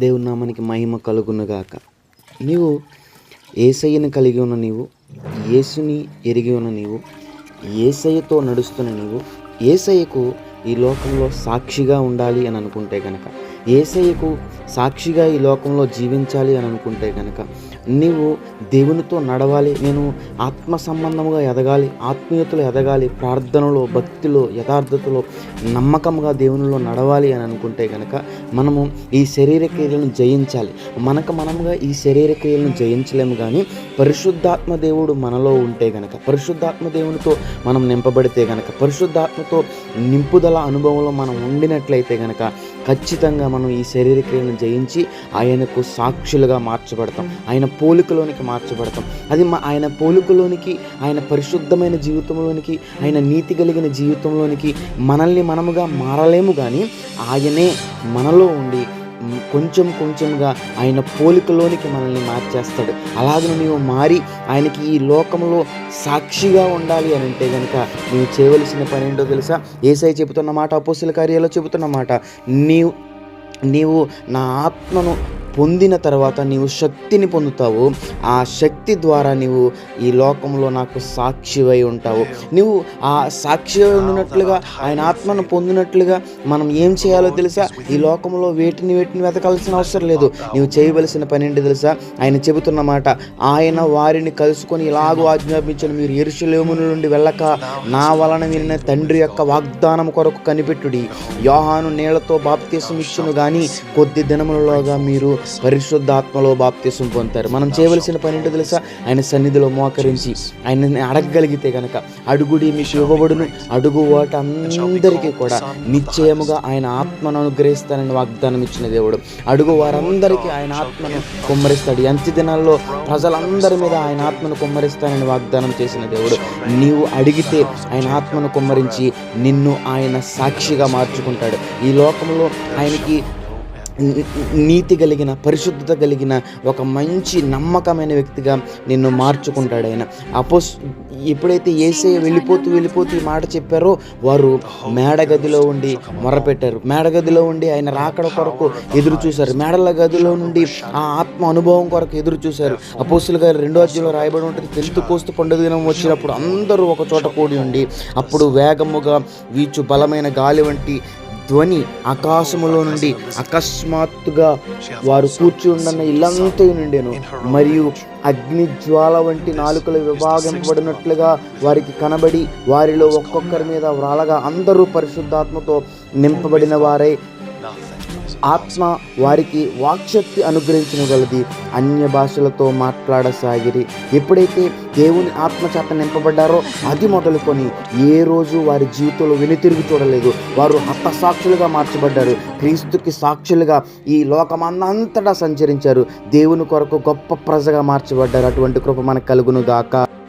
దేవుని నామానికి మహిమ కలుగునుగాక. నీవు ఏసయ్యను కలిగి ఉన్న నీవు యేసుని ఎరిగి ఉన్న నీవు ఏసయ్యతో నడుస్తున్న నీవు ఏసయ్యకు ఈ లోకంలో సాక్షిగా ఉండాలి అని అనుకుంటే కనుక ఏసయ్యకు సాక్షిగా ఈ లోకంలో జీవించాలి అని అనుకుంటే కనుక నీవు దేవునితో నడవాలి నేను ఆత్మ సంబంధముగా ఎదగాలి ఆత్మీయతలో ఎదగాలి ప్రార్థనలో భక్తిలో యథార్థతలో నమ్మకంగా దేవునిలో నడవాలి అని అనుకుంటే కనుక మనము ఈ శరీర క్రియలను జయించాలి. మనకు మనముగా ఈ శరీర క్రియలను జయించలేము కానీ పరిశుద్ధాత్మ దేవుడు మనలో ఉంటే గనక పరిశుద్ధాత్మ దేవునితో మనం నింపబడితే గనక పరిశుద్ధాత్మతో నింపుదల అనుభవంలో మనం ఉండినట్లయితే గనక ఖచ్చితంగా మనం ఈ శరీర క్రియలను జయించి ఆయనకు సాక్షులుగా మార్చబడతాం. ఆయన పోలికలోనికి మార్చబడతాం. అది మా ఆయన పోలికలోనికి ఆయన పరిశుద్ధమైన జీవితంలోనికి ఆయన నీతి కలిగిన జీవితంలోనికి మనల్ని మనముగా మారలేము కానీ ఆయనే మనలో ఉండి కొంచెం కొంచెంగా ఆయన పోలికలోనికి మనల్ని మార్చేస్తాడు. అలాగే నీవు మారి ఆయనకి ఈ లోకంలో సాక్షిగా ఉండాలి అని అంటే కనుక నీవు చేయవలసిన పని ఏంటో తెలుసా? ఏసై చెబుతున్న మాట అపోస్తుల కార్యాలో చెబుతున్న మాట. నీవు నీవు నా ఆత్మను పొందిన తర్వాత నీవు శక్తిని పొందుతావు. ఆ శక్తి ద్వారా నీవు ఈ లోకంలో నాకు సాక్షివై ఉంటావు. నువ్వు ఆ సాక్షి ఉన్నట్లుగా ఆయన ఆత్మను పొందినట్లుగా మనం ఏం చేయాలో తెలుసా? ఈ లోకంలో వేటిని వేటిని వెతకాల్సిన అవసరం లేదు. నీవు చేయవలసిన పని ఏంటి తెలుసా? ఆయన చెబుతున్న మాట ఆయన వారిని కలుసుకొని ఇలాగూ ఆజ్ఞాపించను. మీరు ఎరుషులేము నుండి వెళ్ళక నా వలన వినిన తండ్రి యొక్క వాగ్దానం కొరకు కనిపెట్టుడి. యోహాను నీళ్ళతో బాప్తీసం ఇచ్చును కానీ కొద్ది దినములలోగా మీరు పరిశుద్ధాత్మలో బాప్తీసం పొందుతారు. మనం చేయవలసిన పని ఏంటో తెలుసా? ఆయన సన్నిధిలో మోకరించి ఆయనని అడగగలిగితే గనక అడుగుడి మీకు ఇవ్వబడును అడుగు వాటి అందరికీ కూడా నిశ్చయముగా ఆయన ఆత్మను అనుగ్రహిస్తానని వాగ్దానం ఇచ్చిన దేవుడు. అడుగు వారందరికీ ఆయన ఆత్మను కుమ్మరిస్తాడు. ఎంత దినాల్లో ప్రజలందరి మీద ఆయన ఆత్మను కుమ్మరిస్తానని వాగ్దానం చేసిన దేవుడు. నీవు అడిగితే ఆయన ఆత్మను కుమ్మరించి నిన్ను ఆయన సాక్షిగా మార్చుకుంటాడు. ఈ లోకంలో ఆయనకి నీతి కలిగిన పరిశుద్ధత కలిగిన ఒక మంచి నమ్మకమైన వ్యక్తిగా నిన్ను మార్చుకుంటాడు ఆయన అపోస్ ఎప్పుడైతే ఏసే వెళ్ళిపోతూ వెళ్ళిపోతూ ఈ మాట చెప్పారో వారు మేడగదిలో ఉండి మొరపెట్టారు. మేడగదిలో ఉండి ఆయన రాకడ కొరకు ఎదురు చూశారు. మేడల గదిలో నుండి ఆ ఆత్మ అనుభవం కొరకు ఎదురు చూశారు. అపోసులు గారు రెండో అధ్యయంలో రాయబడి ఉంటుంది తెలుతు కోస్తు పండుగ దినం వచ్చినప్పుడు అందరూ ఒక చోట కూడి ఉండి అప్పుడు వేగముగా వీచు బలమైన గాలి వంటి ధ్వని ఆకాశములో నుండి అకస్మాత్తుగా వారు కూర్చుండన్న ఇల్లంతా నుండెను. మరియు అగ్ని జ్వాల వంటి నాలుకలు విభాగింపబడినట్లుగా వారికి కనబడి వారిలో ఒక్కొక్కరి మీద వ్రాలగా అందరూ పరిశుద్ధాత్మతో నింపబడిన వారై. ఆత్మ వారికి వాక్శక్తి అనుగ్రహించిన గలది అన్య భాషలతో మాట్లాడసాగిరి. ఎప్పుడైతే దేవుని ఆత్మ చేత నింపబడ్డారో అది మొదలుకొని ఏ రోజు వారి జీవితంలో వెనుతిరిగి చూడలేదు. వారు హతసాక్షులుగా మార్చబడ్డారు. క్రీస్తుకి సాక్షులుగా ఈ లోకమందంతటా సంచరించారు. దేవుని కొరకు గొప్ప ప్రజగా మార్చబడ్డారు. అటువంటి కృప మనకు కలుగును గాక.